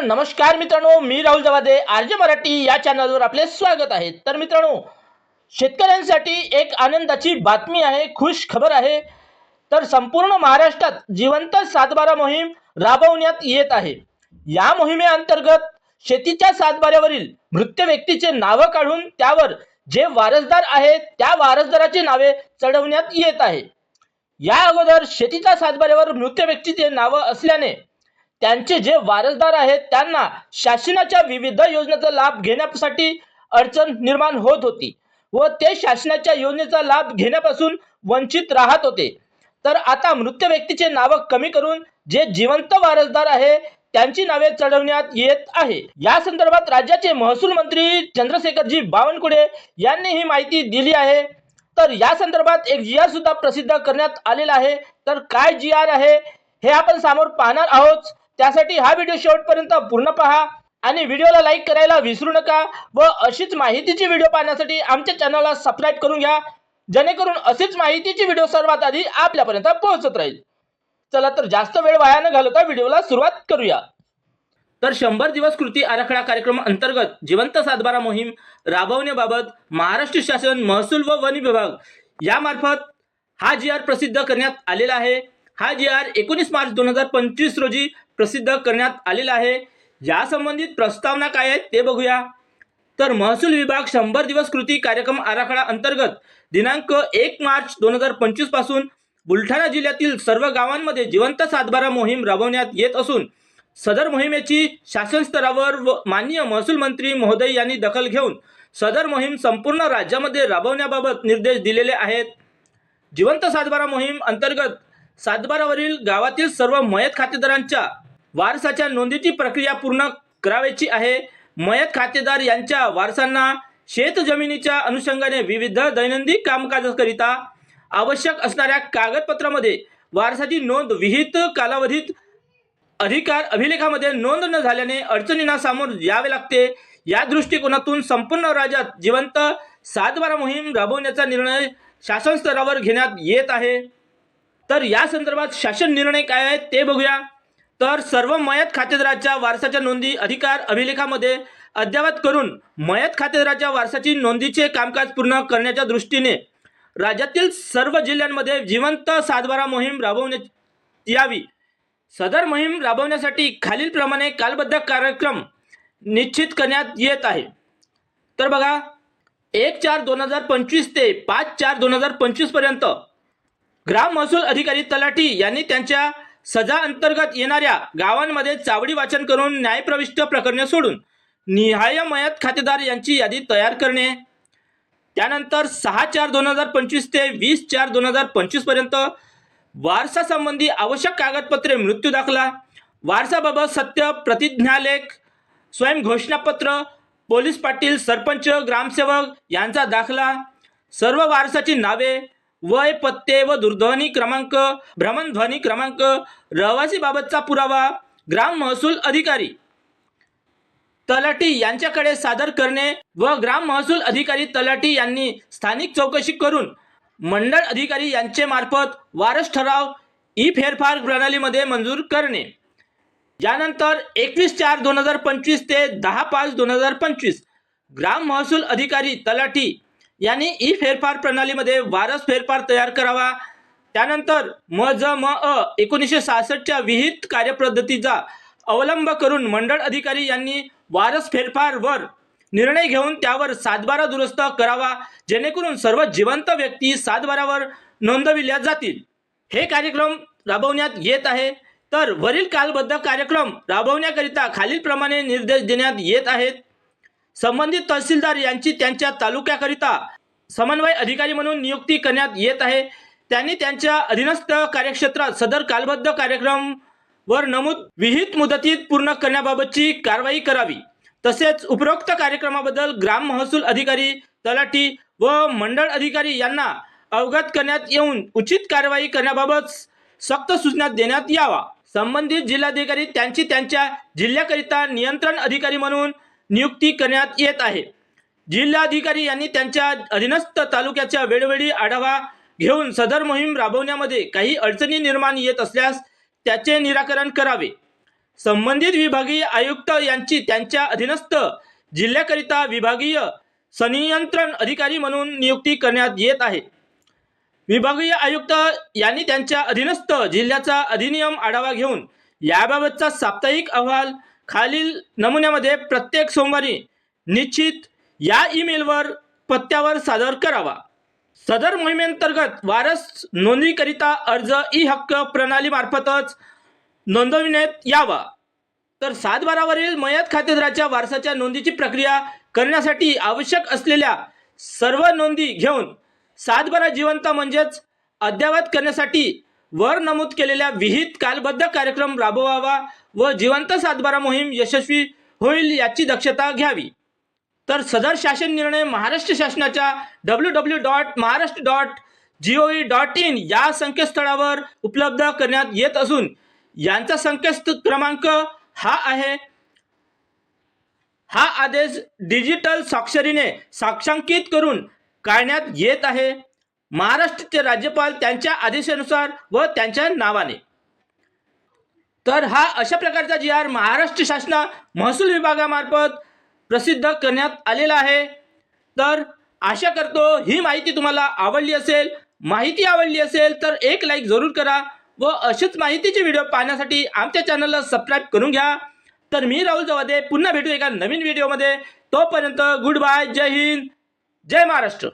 तर नमस्कार मित्रांनो मी राहुल जवादे. आर जे मराठी या चॅनलवर आपले स्वागत आहे. तर मित्रांनो शेतकऱ्यांसाठी एक आनंदाची बातमी आहे खुश खबर आहे. तर संपूर्ण महाराष्ट्रात जिवंत सातबारा मोहीम राबवण्यात येत आहे. या मोहिमेअंतर्गत शेतीच्या सातबाऱ्यावरील मृत व्यक्तीचे नावं काढून त्यावर जे वारसदार आहेत त्या वारसदाराची नावे चढवण्यात येत आहे. या अगोदर शेतीच्या सातबाऱ्यावर मृत व्यक्तीचे नावं असल्याने त्यांचे जे वारसदार आहेत त्यांना शासनाच्या विविध योजनेचा लाभ घेण्यासाठी अडचण निर्माण होत होती व ते शासनाच्या योजनेचा लाभ घेण्यापासून वंचित राहत होते. तर आता मृत व्यक्तीचे नावं कमी करून जे जिवंत वारसदार आहे त्यांची नावे चढवण्यात येत आहे. या संदर्भात राज्याचे महसूल मंत्री चंद्रशेखरजी बावनकुळे यांनी ही माहिती दिली आहे. तर या संदर्भात एक जी आर सुद्धा प्रसिद्ध करण्यात आलेला आहे. तर काय जी आर आहे हे आपण समोर पाहणार आहोत. त्यासाठी हा व्हिडिओ शेवटपर्यंत पूर्ण पहा आणि व्हिडिओला लाईक करायला विसरू नका व अशीच माहितीची व्हिडिओ पाहण्यासाठी आमच्या चॅनलला सबस्क्राईब करून घ्या जेणेकरून अशीच माहितीची व्हिडिओ सर्वात आधी आपल्यापर्यंत पोहोचत राहील. चला तर जास्त वेळ वाया न घालवता व्हिडिओला सुरुवात करूया. तर शंभर दिवस कृती आराखडा कार्यक्रम अंतर्गत जिवंत सातबारा मोहीम राबवण्याबाबत महाराष्ट्र शासन महसूल व वन विभाग यामार्फत हा जी आर प्रसिद्ध करण्यात आलेला आहे. हा जी आर एकोणीस मार्च दोन हजार पंचवीस रोजी प्रसिद्ध करण्यात आलेला आहे. या संबंधित प्रस्तावना काय आहेत ते बघूया. तर महसूल विभाग शंभर दिवस कृती कार्यक्रम आराखडा अंतर्गत दिनांक एक मार्च दोन हजार पंचवीसपासून बुलढाणा जिल्ह्यातील सर्व गावांमध्ये जिवंत सातबारा मोहीम राबवण्यात येत असून सदर मोहिमेची शासन स्तरावर व माननीय महसूल मंत्री महोदय यांनी दखल घेऊन सदर मोहीम संपूर्ण राज्यामध्ये राबवण्याबाबत निर्देश दिलेले आहेत. जिवंत सातबारा मोहीम अंतर्गत सातबारावरील गावातील सर्व मयत खातेदारांच्या वारसाच्या नोंदीची प्रक्रिया पूर्ण करावयाची आहे. मयत खातेदार यांच्या वारसांना शेत जमिनीच्या अनुषंगाने विविध दैनंदिन कामकाजाकरिता आवश्यक असणाऱ्या कागदपत्रामध्ये वारसाची नोंद विहित कालावधीत अधिकार अभिलेखामध्ये नोंद न झाल्याने अडचणींना सामोर यावे लागते. या दृष्टिकोनातून संपूर्ण राज्यात जिवंत सातबारा मोहीम राबवण्याचा निर्णय शासन स्तरावर घेण्यात येत आहे. तर या संदर्भात शासन निर्णय काय आहेत ते बघूया. तर सर्व मयत खातेदाराच्या वारसाच्या नोंदी अधिकार अभिलेखामध्ये अद्ययावत करून मयत खातेदाराच्या वारसाची नोंदीचे कामकाज पूर्ण करण्याच्या दृष्टीने राज्यातील सर्व जिल्ह्यांमध्ये जिवंत सातबारा मोहीम राबवण्यात यावी. सदर मोहीम राबवण्यासाठी खालीलप्रमाणे कालबद्ध कार्यक्रम निश्चित करण्यात येत आहे. तर बघा एक चार दोन हजार पंचवीस ते पाच चार दोन हजार पंचवीसपर्यंत ग्राम महसूल अधिकारी तलाठी यांनी त्यांच्या सजा अंतर्गत येणाऱ्या गावांमध्ये चावडी वाचन करून न्यायप्रविष्ट प्रकरणे सोडून निहाय मयत खातेदार यांची यादी तयार करणे त्यानंतर सहा चार दोन हजार पंचवीस ते वीस चार दोन हजार पंचवीसपर्यंत वारसासंबंधी आवश्यक कागदपत्रे मृत्यू दाखला वारसाबाबत सत्य प्रतिज्ञालेख स्वयं घोषणापत्र पोलीस पाटील सरपंच ग्रामसेवक यांचा दाखला सर्व वारसाची नावे वय पत्ते व दूरध्वनी क्रमांक भ्रमणध्वनी क्रमांक रहिवासीबाबतचा पुरावा ग्राम महसूल अधिकारी. तलाठी यांच्याकडे सादर करणे व ग्राम महसूल अधिकारी तलाठी यांनी स्थानिक चौकशी करून मंडळ अधिकारी यांचे मार्फत वारस ठराव ई फेरफार प्रणालीमध्ये मंजूर करणे. यानंतर एकवीस चार दोन हजार पंचवीस ते दहा पाच दोन हजार पंचवीस ग्राम महसूल अधिकारी तलाठी यांनी ई फेरफार प्रणालीमध्ये वारस फेरफार तयार करावा. त्यानंतर म ज म अ एकोणीसशे सहासष्टच्या विहित कार्यपद्धतीचा अवलंब करून मंडळ अधिकारी यांनी वारस फेरफारवर निर्णय घेऊन त्यावर सातबारा दुरुस्त करावा जेणेकरून सर्व जिवंत व्यक्ती सातबारावर नोंदविल्या जातील. हे कार्यक्रम राबवण्यात येत आहे. तर वरील कालबद्ध कार्यक्रम राबवण्याकरिता खालीलप्रमाणे निर्देश देण्यात येत आहेत. संबंधित तहसीलदार यांची त्यांच्या तालुक्याकरिता समन्वय अधिकारी म्हणून नियुक्ती करण्यात येत आहे. त्यांनी त्यांच्या अधीनस्थ कार्यक्षेत्रात सदर कालबद्ध कार्यक्रम वर नमूद विहित मुदतीत पूर्ण करण्याबाबतची कारवाई करावी. तसेच उपरोक्त कार्यक्रमाबद्दल ग्राम महसूल अधिकारी तलाठी व मंडळ अधिकारी यांना अवगत करण्यात येऊन उचित कारवाई करण्याबाबत सक्त सूचना देण्यात यावा. संबंधित जिल्हाधिकारी त्यांची त्यांच्या जिल्ह्याकरिता नियंत्रण अधिकारी म्हणून नियुक्ती करण्यात येत आहे. जिल्हाधिकारी यांनी त्यांच्या अधीनस्थ तालुक्याच्या वेळोवेळी आढावा घेऊन सदर मोहीम राबवण्यामध्ये काही अडचणी निर्माण येत असल्यास त्याचे निराकरण करावे. संबंधित विभागीय आयुक्त यांची त्यांच्या अधीनस्थ जिल्ह्याकरिता विभागीय संनियंत्रण अधिकारी म्हणून नियुक्ती करण्यात येत आहे. विभागीय आयुक्त यांनी त्यांच्या अधीनस्थ जिल्ह्याचा अधिनियम आढावा घेऊन याबाबतचा साप्ताहिक अहवाल खालील नमुन्यामध्ये प्रत्येक सोमवारी निश्चित या ईमेलवर पत्त्यावर सादर करावा. सदर मोहिमेंतर्गत वारस नोंदणीकरिता अर्ज ई हक्क प्रणालीमार्फतच नोंदविण्यात यावा. तर सात बारावरील मयत खातेदाराच्या वारसाच्या नोंदीची प्रक्रिया करण्यासाठी आवश्यक असलेल्या सर्व नोंदी घेऊन सात बारा जिवंत म्हणजेच अद्ययावत करण्यासाठी वर नमूद केलेल्या विहित कालबद्ध कार्यक्रम राबवावा व जिवंत सातबारा मोहीम यशस्वी होईल याची दक्षता घ्यावी. तर सदर शासन निर्णय महाराष्ट्र शासनाच्या W W dot Maharashtra dot G O V dot in या संकेतस्थळावर उपलब्ध करण्यात येत असून यांचा संकेत क्रमांक हा आहे. हा आदेश डिजिटल स्वाक्षरीने साक्षांकित करून काढण्यात येत आहे. महाराष्ट्राचे राज्यपाल त्यांच्या आदेशानुसार व त्यांच्या नावाने. तर हा अशा प्रकारचा जी आर महाराष्ट्र शासना महसूल विभागामार्फत प्रसिद्ध करण्यात आलेला आहे. तर आशा करतो ही माहिती तुम्हाला आवडली असेल माहिती आवडली असेल तर एक लाईक जरूर करा व अशीच माहितीचे व्हिडिओ पाहण्यासाठी आमच्या चॅनलला सबस्क्राईब करून घ्या. तर मी राहुल जवादे पुन्हा भेटू एका नवीन व्हिडिओमध्ये तोपर्यंत गुड बाय जय हिंद जय महाराष्ट्र.